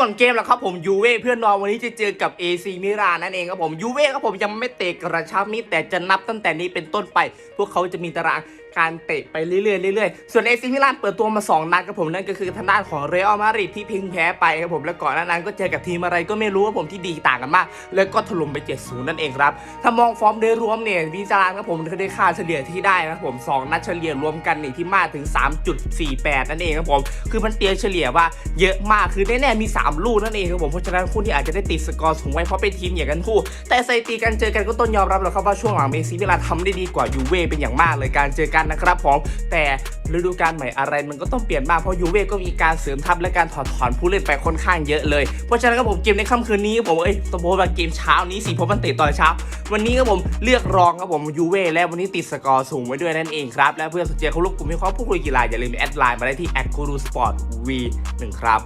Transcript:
ก่อนเกมแล้วครับผมยูเว่เพื่อนนอนวันนี้จะเจอกับเอซีมิรานนั่นเองครับผมยูเว่ครับผมยังไม่เตะกระชับมิตรแต่จะนับตั้งแต่นี้เป็นต้นไป พวกเขาจะมีตารางการเตะไปเรื่อยๆเรื่อยๆ ส่วนเอซีมิรานเปิดตัวมา 2 นัดครับผมนั่นก็คือทางด้านของเรอัลมาดริดที่พิงแพ้ไปครับผมแล้วก่อนหน้านั้นก็เจอกับทีมอะไรก็ไม่รู้ครับผมที่ดีต่างกันมาก แล้วก็ถล่มไป 7-0 นั่นเองครับ ถ้ามองฟอร์มโดยรวมเนี่ยวิจารณ์ครับผมก็ได้ค่าเฉลี่ยที่ได้นะครับผมสองนัดเฉลี่ยรวมกันนี่ที่มากถึง 3.48 นั่นเองครับผม คือมันเตียเฉลี่ยว่าเยอะมากคือแน่ๆมี3 ลูกนั่นเองครับผมเพราะฉะนั้นคู่ที่อาจจะได้ติดสกอร์สูงไว้เพราะเป็นทีมอย่างกันคู่ แต่สถิติการเจอกันก็ต้องยอมรับแล้วครับว่าช่วงหลังเมซี่เวลาทำได้ดีกว่ายูเว่เป็นอย่างมากเลยการเจอกันนะครับผมแต่ฤดูกาลใหม่อะไรมันก็ต้องเปลี่ยนบ้างเพราะยูเว่ก็มีการเสริมทัพและการถอดถอนผู้เล่นไปค่อนข้างเยอะเลยเพราะฉะนั้นครับผมเกมในค่ำคืนนี้ผมเอ้ยตโบมาเกมเช้านี้สิเพราะมันเตะตอนเช้าวันนี้ครับผมเลือกรองครับผมยูเว่และวันนี้ติดสกอร์สูงไว้ด้วยนั่นเองครับและเพื่อนสนใจเขาลูกกลุ่มให้เขาพูดคุยกีฬาอย่าลืมแอดไลน์มาได้ที่ a c u r u Sport V 1ครับ